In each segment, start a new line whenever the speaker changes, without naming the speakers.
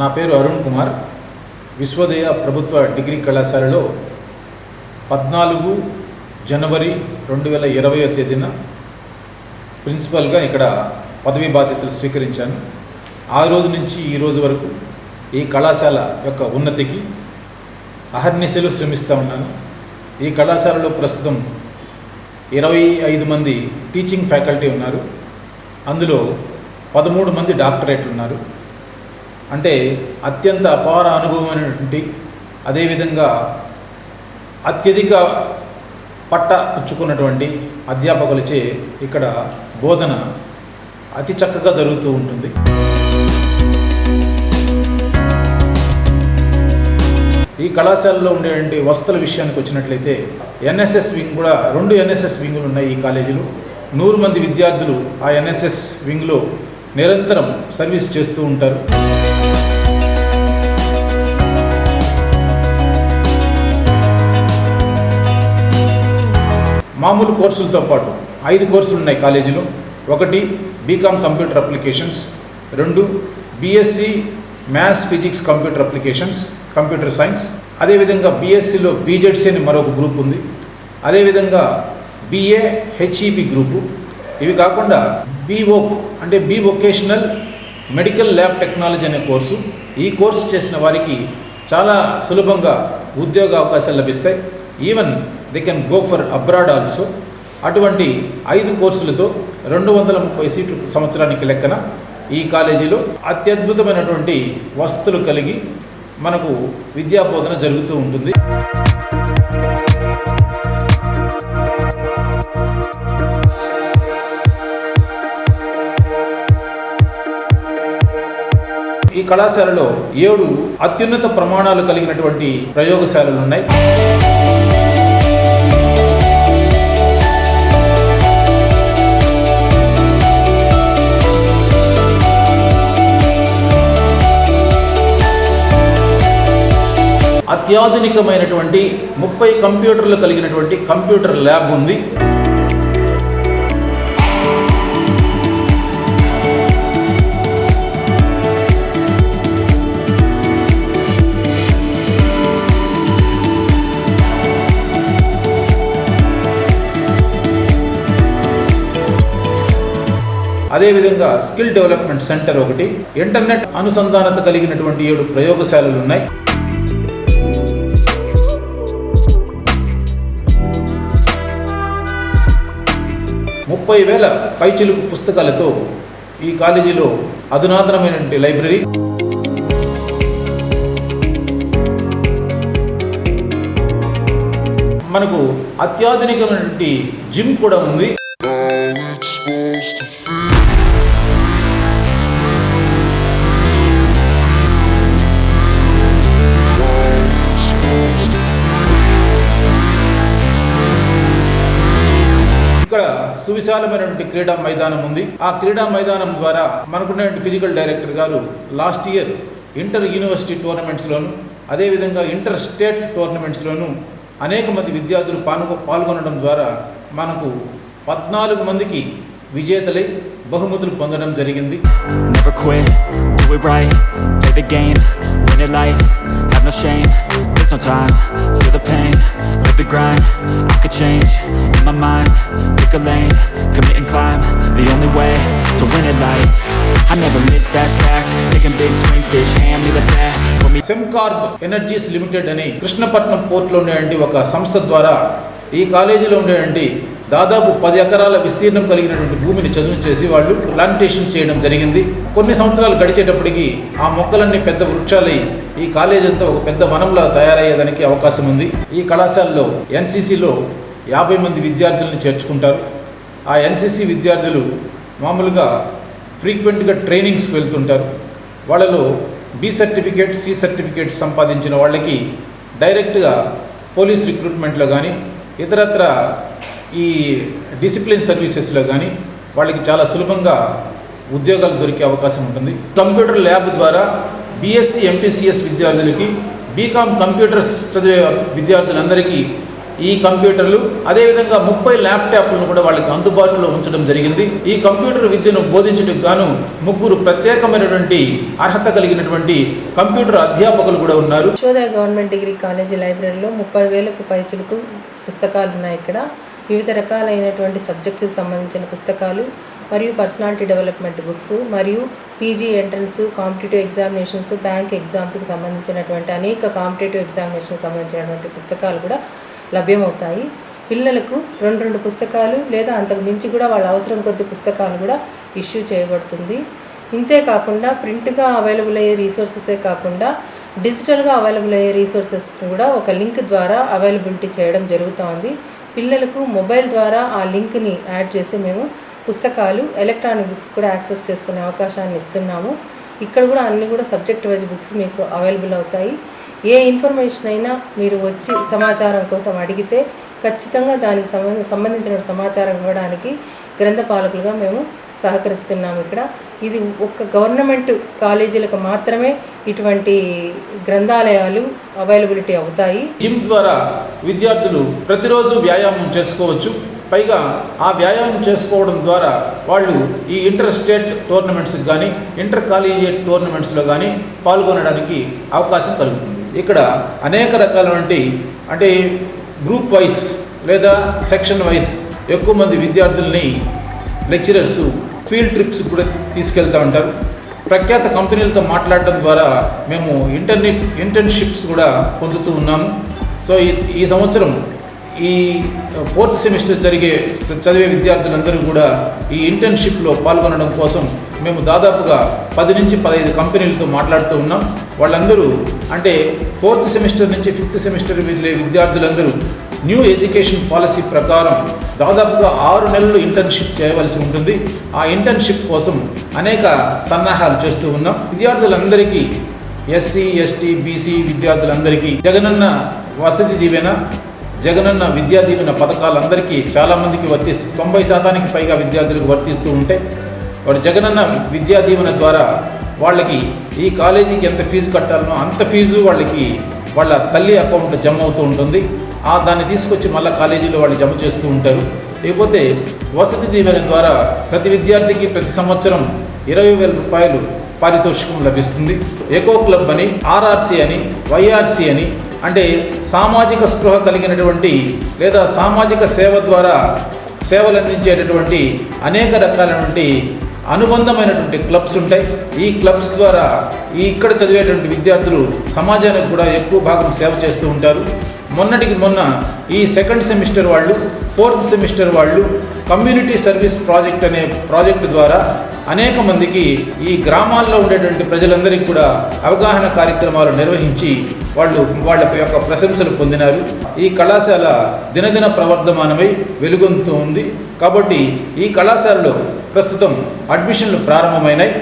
నా పేరు అరుణ్ కుమార్. విశ్వోదయ ప్రభుత్వ డిగ్రీ కళాశాలలో పద్నాలుగు జనవరి రెండు వేల ఇరవయో తేదీన ప్రిన్సిపల్గా ఇక్కడ పదవీ బాధ్యతలు స్వీకరించాను. ఆ రోజు నుంచి ఈ రోజు వరకు ఈ కళాశాల యొక్క ఉన్నతికి అహర్నిశలు శ్రమిస్తూ ఉన్నాను. ఈ కళాశాలలో ప్రస్తుతం ఇరవై ఐదు మంది టీచింగ్ ఫ్యాకల్టీ ఉన్నారు. అందులో పదమూడు మంది డాక్టరేట్లు ఉన్నారు. అంటే అత్యంత అపార అనుభవమైనటువంటి అదేవిధంగా అత్యధిక పట్ట పుచ్చుకున్నటువంటి అధ్యాపకులచే ఇక్కడ బోధన అతి చక్కగా జరుగుతూ ఉంటుంది. ఈ కళాశాలలో ఉండేటువంటి వసతుల విషయానికి వచ్చినట్లయితే ఎన్ఎస్ఎస్ వింగ్ కూడా రెండు ఎన్ఎస్ఎస్ వింగులు ఉన్నాయి ఈ కాలేజీలో. నూరు మంది విద్యార్థులు ఆ ఎన్ఎస్ఎస్ వింగ్లో నిరంతరం సర్వీస్ చేస్తూ ఉంటారు. మామూలు కోర్సులతో పాటు ఐదు కోర్సులు ఉన్నాయి కాలేజీలో. ఒకటి బీకామ్ కంప్యూటర్ అప్లికేషన్స్ రెండు BSc maths physics computer applications computer science. అదేవిధంగా బీఎస్సీలో బీజెడ్సీ అని మరొక గ్రూప్ ఉంది. అదేవిధంగా బిఏ హెచ్ఈపి గ్రూపు. ఇవి కాకుండా బీఓక్ అంటే B vocational medical lab technology అనే కోర్సు. ఈ కోర్సు చేసిన వారికి చాలా సులభంగా ఉద్యోగ అవకాశాలు లభిస్తాయి. Even they can go for abroad also అటువంటి ఐదు కోర్సులతో రెండు వందల ముప్పై సీట్లు సంవత్సరానికి లెక్కన ఈ కాలేజీలో అత్యద్భుతమైనటువంటి వసతులు కలిగి మనకు విద్యా బోధన జరుగుతూ ఉంటుంది. ఈ కళాశాలలో ఏడు అత్యున్నత ప్రమాణాలు కలిగినటువంటి ప్రయోగశాలలు ఉన్నాయి. అత్యాధునికమైనటువంటి ముప్పై కంప్యూటర్లు కలిగినటువంటి కంప్యూటర్ ల్యాబ్ ఉంది. అదేవిధంగా స్కిల్ డెవలప్మెంట్ సెంటర్ ఒకటి ఇంటర్నెట్ అనుసంధానత కలిగినటువంటి ఏడు ప్రయోగశాలలు ఉన్నాయి. ముప్పై వేల పైచిలుకు పుస్తకాలతో ఈ కాలేజీలో అధునాతనమైనటువంటి లైబ్రరీ. మనకు అత్యాధునికమైనటువంటి జిమ్ కూడా ఉంది. సువిశాలమైనటువంటి క్రీడా మైదానం ఉంది. ఆ క్రీడా మైదానం ద్వారా మనకున్నటువంటి ఫిజికల్ డైరెక్టర్ గారు లాస్ట్ ఇయర్ ఇంటర్ యూనివర్సిటీ టోర్నమెంట్స్లోను అదేవిధంగా ఇంటర్ స్టేట్ టోర్నమెంట్స్లోను అనేక మంది విద్యార్థులు పాల్గొ పాల్గొనడం ద్వారా మనకు పద్నాలుగు మందికి విజేతలై బహుమతులు పొందడం జరిగింది.
Have no shame, there's no time, feel the pain, live the grind, I could change, in my mind, pick a lane, commit and climb, the only way to win at life, I never miss, that's fact, taking big swings, bitch, hand me the bat, put me
Sembcorp energies limited అని కృష్ణపట్నం పోర్ట్లో ఉండేటువంటి ఒక సంస్థ ద్వారా ఈ కాలేజీలో ఉండేటువంటి దాదాపు పది ఎకరాల విస్తీర్ణం కలిగినటువంటి భూమిని చదును చేసి వాళ్ళు ప్లాంటేషన్ చేయడం జరిగింది కొన్ని సంవత్సరాలు గడిచేటప్పటికి ఆ మొక్కలన్నీ పెద్ద వృక్షాలై ఈ కాలేజ్ అంతా ఒక పెద్ద వనంలా తయారయ్యేదానికి అవకాశం ఉంది. ఈ కళాశాలలో ఎన్సీసీలో యాభై మంది విద్యార్థులను చేర్చుకుంటారు. ఆ ఎన్సీసీ విద్యార్థులు మామూలుగా ఫ్రీక్వెంట్గా ట్రైనింగ్స్కి వెళ్తుంటారు. వాళ్ళలో బి సర్టిఫికేట్ సి సర్టిఫికేట్ సంపాదించిన వాళ్ళకి డైరెక్ట్గా పోలీస్ రిక్రూట్మెంట్లో కానీ ఇతరత్ర ఈ డిసిప్లిన్ సర్వీసెస్లో కానీ వాళ్ళకి చాలా సులభంగా ఉద్యోగాలు దొరికే అవకాశం ఉంటుంది. కంప్యూటర్ ల్యాబ్ ద్వారా బీఎస్సీ ఎంపీసీఎస్ విద్యార్థులకి బీకామ్ కంప్యూటర్స్ చదివే విద్యార్థులందరికీ ఈ కంప్యూటర్లు అదేవిధంగా ముప్పై ల్యాప్టాప్లను కూడా వాళ్ళకి అందుబాటులో ఉంచడం జరిగింది. ఈ కంప్యూటర్ విద్యను బోధించడానికి గాను ముగ్గురు ప్రత్యేకమైనటువంటి అర్హత కలిగినటువంటి కంప్యూటర్ అధ్యాపకులు కూడా ఉన్నారు.
గవర్నమెంట్ డిగ్రీ కాలేజీ లైబ్రరీలో ముప్పై వేలకు పైచులకు పుస్తకాలు ఉన్నాయి ఇక్కడ. వివిధ రకాలైనటువంటి సబ్జెక్ట్స్కి సంబంధించిన పుస్తకాలు మరియు పర్సనాలిటీ డెవలప్మెంట్ బుక్స్ మరియు PG entrance competitive examinations bank ఎగ్జామ్స్కి సంబంధించినటువంటి అనేక కాంపిటేటివ్ ఎగ్జామినేషన్కి సంబంధించినటువంటి పుస్తకాలు కూడా లభ్యమవుతాయి. పిల్లలకు రెండు రెండు పుస్తకాలు లేదా అంతకు మించి కూడా వాళ్ళ అవసరం కొద్ది పుస్తకాలు కూడా ఇష్యూ చేయబడుతుంది. ఇంతే కాకుండా ప్రింట్గా అవైలబుల్ అయ్యే రీసోర్సెసే కాకుండా డిజిటల్గా అవైలబుల్ అయ్యే రీసోర్సెస్ కూడా ఒక లింక్ ద్వారా అవైలబిలిటీ చేయడం జరుగుతోంది. పిల్లలకు మొబైల్ ద్వారా ఆ లింక్ని యాడ్ చేసి మేము పుస్తకాలు ఎలక్ట్రానిక్ బుక్స్ కూడా యాక్సెస్ చేసుకునే అవకాశాన్ని ఇస్తున్నాము. ఇక్కడ కూడా అన్ని కూడా సబ్జెక్ట్ వైజ్ బుక్స్ మీకు అవైలబుల్ అవుతాయి. ఏ ఇన్ఫర్మేషన్ అయినా మీరు వచ్చి సమాచారం కోసం అడిగితే ఖచ్చితంగా దానికి సంబంధించిన సమాచారం ఇవ్వడానికి గ్రంథపాలకులుగా మేము సహకరిస్తున్నాము ఇక్కడ. ఇది ఒక్క గవర్నమెంట్ కాలేజీలకు మాత్రమే ఇటువంటి గ్రంథాలయాలు అవైలబిలిటీ అవుతాయి.
జిమ్ ద్వారా విద్యార్థులు ప్రతిరోజు వ్యాయామం చేసుకోవచ్చు. పైగా ఆ వ్యాయామం చేసుకోవడం ద్వారా వాళ్ళు ఈ ఇంటర్ స్టేట్ టోర్నమెంట్స్కి కానీ ఇంటర్ కాలేజియేట్ టోర్నమెంట్స్లో కానీ పాల్గొనడానికి అవకాశం కలుగుతుంది. ఇక్కడ అనేక రకాలైనటువంటి అంటే గ్రూప్ వైస్ లేదా సెక్షన్ వైస్ ఎక్కువ మంది విద్యార్థుల్ని లెక్చరర్స్ ఫీల్డ్ ట్రిప్స్ కూడా తీసుకెళ్తూ ఉంటారు. ప్రఖ్యాత కంపెనీలతో మాట్లాడడం ద్వారా మేము ఇంటర్ని ఇంటర్న్షిప్స్ కూడా పొందుతూ ఉన్నాము. సో ఈ ఈ సంవత్సరం ఈ ఫోర్త్ సెమిస్టర్ జరిగే చదివే విద్యార్థులందరూ కూడా ఈ ఇంటర్న్షిప్లో పాల్గొనడం కోసం మేము దాదాపుగా పది నుంచి పదహైదు కంపెనీలతో మాట్లాడుతూ ఉన్నాం. వాళ్ళందరూ అంటే ఫోర్త్ సెమిస్టర్ నుంచి ఫిఫ్త్ సెమిస్టర్ వెళ్ళే విద్యార్థులందరూ న్యూ ఎడ్యుకేషన్ పాలసీ ప్రకారం దాదాపుగా ఆరు నెలలు ఇంటర్న్షిప్ చేయవలసి ఉంటుంది. ఆ ఇంటర్న్షిప్ కోసం అనేక సన్నాహాలు చేస్తూ ఉన్నాం. విద్యార్థులందరికీ ఎస్సీ ఎస్టీ బీసీ విద్యార్థులందరికీ జగనన్న వసతి దీవెన జగనన్న విద్యా దీవెన పథకాలందరికీ చాలామందికి వర్తిస్తూ తొంభై శాతానికి పైగా విద్యార్థులకు వర్తిస్తూ ఉంటే వాడు జగనన్న విద్యా దీవెన ద్వారా వాళ్ళకి ఈ కాలేజీకి ఎంత ఫీజు కట్టాలనో అంత ఫీజు వాళ్ళకి వాళ్ళ తల్లి అకౌంట్లో జమ అవుతూ ఉంటుంది. ఆ దాన్ని తీసుకొచ్చి మళ్ళీ కాలేజీలో వాళ్ళు జమ చేస్తూ ఉంటారు. లేకపోతే వసతి దీవెన ద్వారా ప్రతి విద్యార్థికి ప్రతి సంవత్సరం ఇరవై వేల రూపాయలు పారితోషికం లభిస్తుంది. ఎకో క్లబ్ అని ఆర్ఆర్సీ అని వైఆర్సీ అని అంటే సామాజిక స్పృహ కలిగినటువంటి లేదా సామాజిక సేవ ద్వారా సేవలు అందించేటటువంటి అనేక రకాలైనటువంటి అనుబంధమైనటువంటి క్లబ్స్ ఉంటాయి. ఈ క్లబ్స్ ద్వారా ఈ ఇక్కడ చదివేటువంటి విద్యార్థులు సమాజానికి కూడా ఎక్కువ భాగం సేవ చేస్తూ ఉంటారు. మొన్నటికి మొన్న ఈ సెకండ్ సెమిస్టర్ వాళ్ళు ఫోర్త్ సెమిస్టర్ వాళ్ళు కమ్యూనిటీ సర్వీస్ ప్రాజెక్ట్ అనే ప్రాజెక్టు ద్వారా అనేక మందికి ఈ గ్రామాల్లో ఉండేటువంటి ప్రజలందరికీ కూడా అవగాహన కార్యక్రమాలు నిర్వహించి వాళ్ళు వాళ్ళ యొక్క ప్రశంసలు పొందినారు. ఈ కళాశాల దినదిన ప్రవర్ధమానమై వెలుగొందుతూ ఉంది. కాబట్టి ఈ కళాశాలలో ప్రస్తుతం అడ్మిషన్లు ప్రారంభమైనాయి.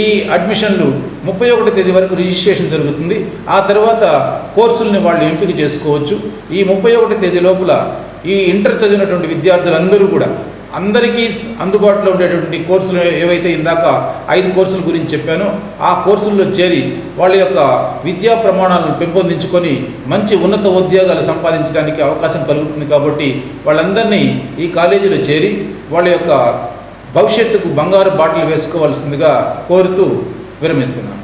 ఈ అడ్మిషన్లు ముప్పై ఒకటి తేదీ వరకు రిజిస్ట్రేషన్ జరుగుతుంది. ఆ తర్వాత కోర్సుల్ని వాళ్ళు ఎంపిక చేసుకోవచ్చు. ఈ ముప్పై ఒకటి తేదీ లోపల ఈ ఇంటర్ చదివినటువంటి విద్యార్థులందరూ కూడా అందరికీ అందుబాటులో ఉండేటువంటి కోర్సులు ఏవైతే ఇందాక ఐదు కోర్సుల గురించి చెప్పానో ఆ కోర్సుల్లో చేరి వాళ్ళ యొక్క విద్యా ప్రమాణాలను పెంపొందించుకొని మంచి ఉన్నత ఉద్యోగాలు సంపాదించడానికి అవకాశం కలుగుతుంది కాబట్టి వాళ్ళందరినీ ఈ కాలేజీలో చేరి వాళ్ళ యొక్క భవిష్యత్తుకు బంగారు బాటలు వేసుకోవాల్సిందిగా కోరుతూ విరమిస్తున్నాను.